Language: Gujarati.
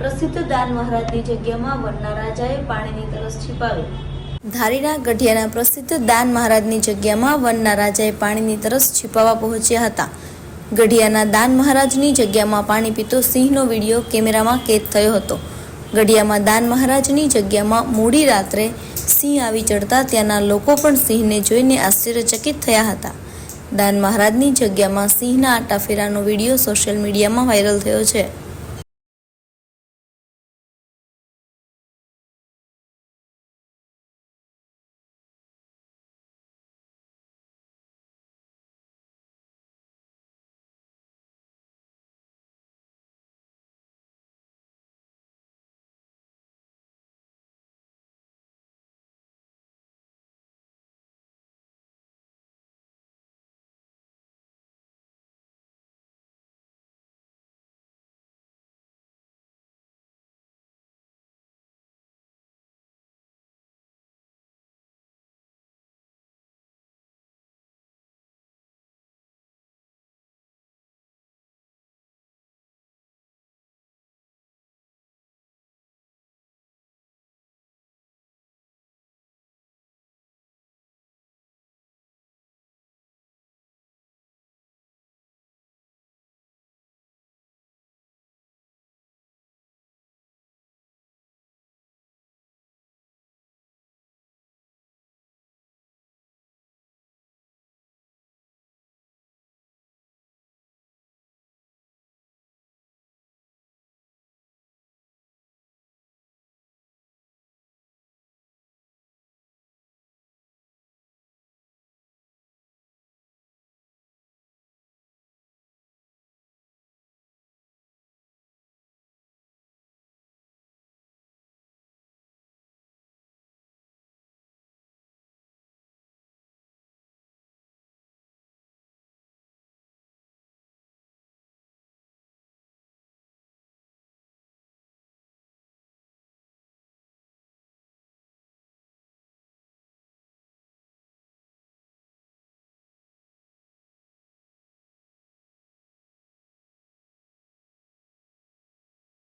પ્રસિદ્ધ દાન મહારાજની જગ્યામાં વનના રાજાએ પાણીની તરસ છીપાવી. ધારીના ગઢિયાના પ્રસિદ્ધ દાન મહારાજની જગ્યામાં વનના રાજાએ પાણીની તરસ છીપાવવા પહોંચ્યા હતા. ગઢિયાના દાન મહારાજની જગ્યામાં પાણી પીતો સિંહનો વીડિયો કેમેરામાં કેદ થયો હતો. ગઢિયામાં દાન મહારાજની જગ્યામાં મોડી રાત્રે સિંહ આવી ચડતા ત્યાંના લોકો પણ સિંહને જોઈને આશ્ચર્યચકિત થયા હતા. દાન મહારાજની જગ્યામાં સિંહના આટાફેરાનો વીડિયો સોશિયલ મીડિયામાં વાયરલ થયો છે.